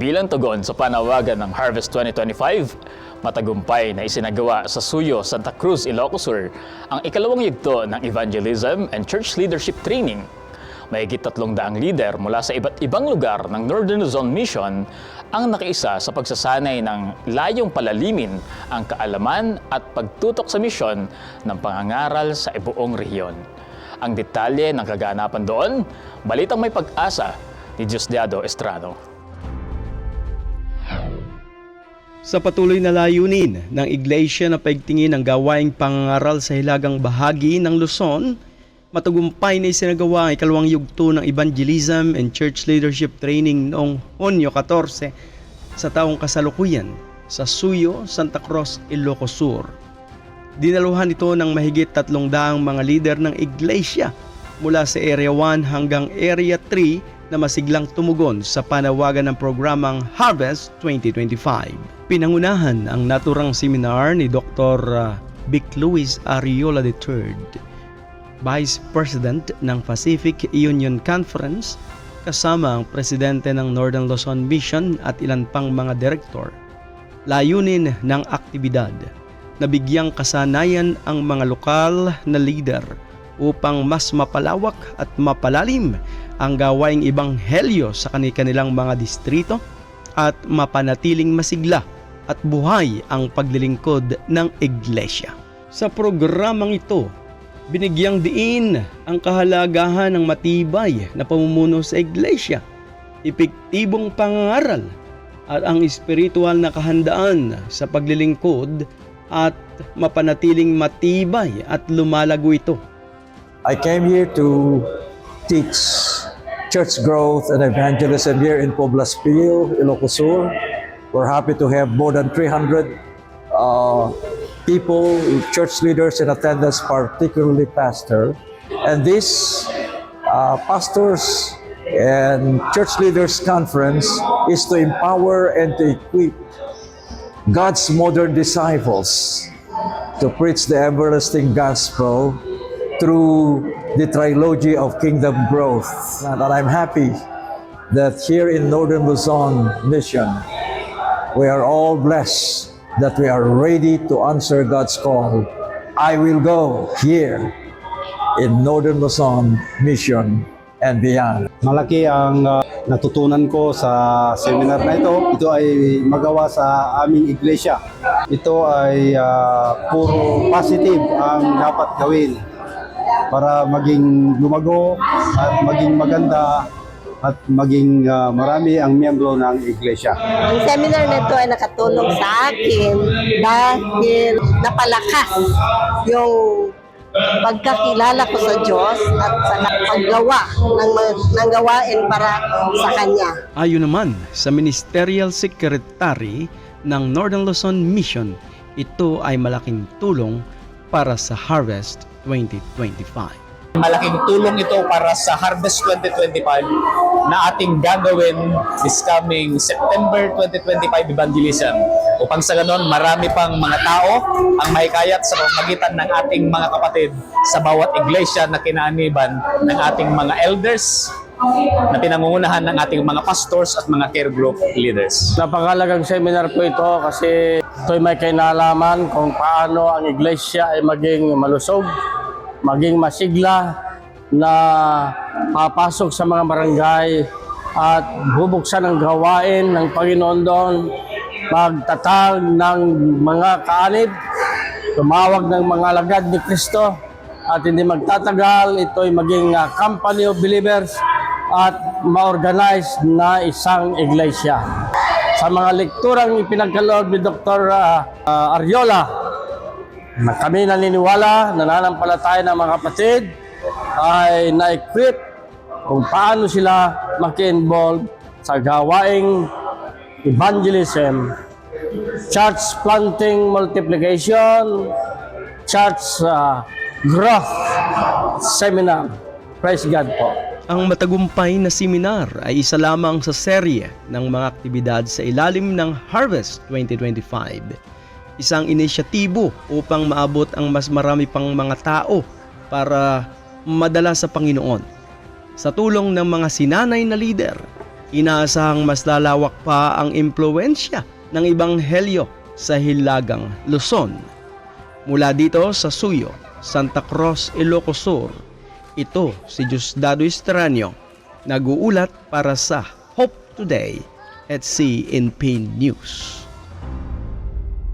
Bilang tugon sa panawagan ng Harvest 2025, matagumpay na isinagawa sa Suyo, Santa Cruz, Ilocos Sur ang ikalawang yugto ng Evangelism and Church Leadership Training. Mahigit tatlong daang leader mula sa iba't ibang lugar ng Northern Luzon Mission ang nakiisa sa pagsasanay ng layong palalimin ang kaalaman at pagtutok sa misyon ng pangangaral sa buong rehiyon. Ang detalye ng kaganapan doon, balitang may pag-asa ni Diosdado Estrado. Sa patuloy na layunin ng Iglesia na paigtingin ang gawaing pangangaral sa hilagang bahagi ng Luzon, matagumpay na isinagawa ang ikalawang yugto ng Evangelism and Church Leadership Training noong Hunyo 14 sa taong kasalukuyan sa Suyo, Santa Cruz, Ilocos Sur. Dinaluhan ito ng mahigit tatlong daang mga lider ng Iglesia mula sa Area 1 hanggang Area 3 na masiglang tumugon sa panawagan ng programang Harvest 2025. Pinangunahan ang naturang seminar ni Dr. Vic Luis Ariola III, Vice President ng Pacific Union Conference, kasama ang presidente ng Northern Luzon Mission at ilan pang mga direktor. Layunin ng aktibidad na bigyang kasanayan ang mga lokal na leader upang mas mapalawak at mapalalim ang gawaing ibanghelyo sa kanilang mga distrito at mapanatiling masigla at buhay ang paglilingkod ng iglesia. Sa programang ito, binigyang diin ang kahalagahan ng matibay na pamumuno sa iglesia, epektibong pangangaral at ang espiritual na kahandaan sa paglilingkod at mapanatiling matibay at lumalago ito. I came here to teach church growth and evangelism here in Poblas Pio, Ilocos Sur. We're happy to have more than 300 uh, people, church leaders in attendance, particularly pastor. And this uh, pastors and church leaders conference is to empower and to equip God's modern disciples to preach the everlasting gospel through the trilogy of kingdom growth. And I'm happy that here in Northern Luzon Mission, we are all blessed that we are ready to answer God's call. I will go here in Northern Luzon Mission and beyond. Malaki ang uh, natutunan ko sa seminar na ito. Ito ay magawa sa aming iglesia. Ito ay uh, puro positive ang dapat gawin para maging lumago at maging maganda at maging uh, marami ang miyembro ng iglesia. Ang seminar na ito ay nakatulong sa akin dahil napalakas yung pagkakilala ko sa Diyos at sa paggawa ng, ng gawain para sa Kanya. Ayon naman sa Ministerial Secretary ng Northern Luzon Mission, ito ay malaking tulong para sa Harvest 2025. Malaking tulong ito para sa Harvest 2025 na ating gagawin this coming September 2025 evangelism. Upang sa ganon, marami pang mga tao ang mahikayat sa pamagitan ng ating mga kapatid sa bawat iglesia na kinaaniban ng ating mga elders na pinangungunahan ng ating mga pastors at mga care group leaders. Napakalagang seminar po ito kasi ito'y may kinalaman kung paano ang iglesia ay maging malusog, maging masigla na papasok sa mga barangay at bubuksan ang gawain ng Panginoon doon, magtatag ng mga kaanib, tumawag ng mga lagad ni Kristo at hindi magtatagal, ito'y maging ah, company of believers at ma-organize na isang iglesia. Sa mga lekturang ipinagkaloob ni Dr. ah, ah, Ariola, na kami naniniwala, nananampalataya ng mga kapatid, ay na-equip kung paano sila maki-involve sa gawaing evangelism, church planting multiplication, church ah, growth seminar. Praise God po. Ang matagumpay na seminar ay isa lamang sa serye ng mga aktibidad sa ilalim ng Harvest 2025. Isang inisyatibo upang maabot ang mas marami pang mga tao para madala sa Panginoon. Sa tulong ng mga sinanay na leader, Inaasahang mas lalawak pa ang impluensya ng Ibanghelyo sa Hilagang Luzon. Mula dito sa Suyo, Santa Cruz, Ilocos Sur, ito si Diosdado Estranyo, nag-uulat para sa Hope Today at CNP News.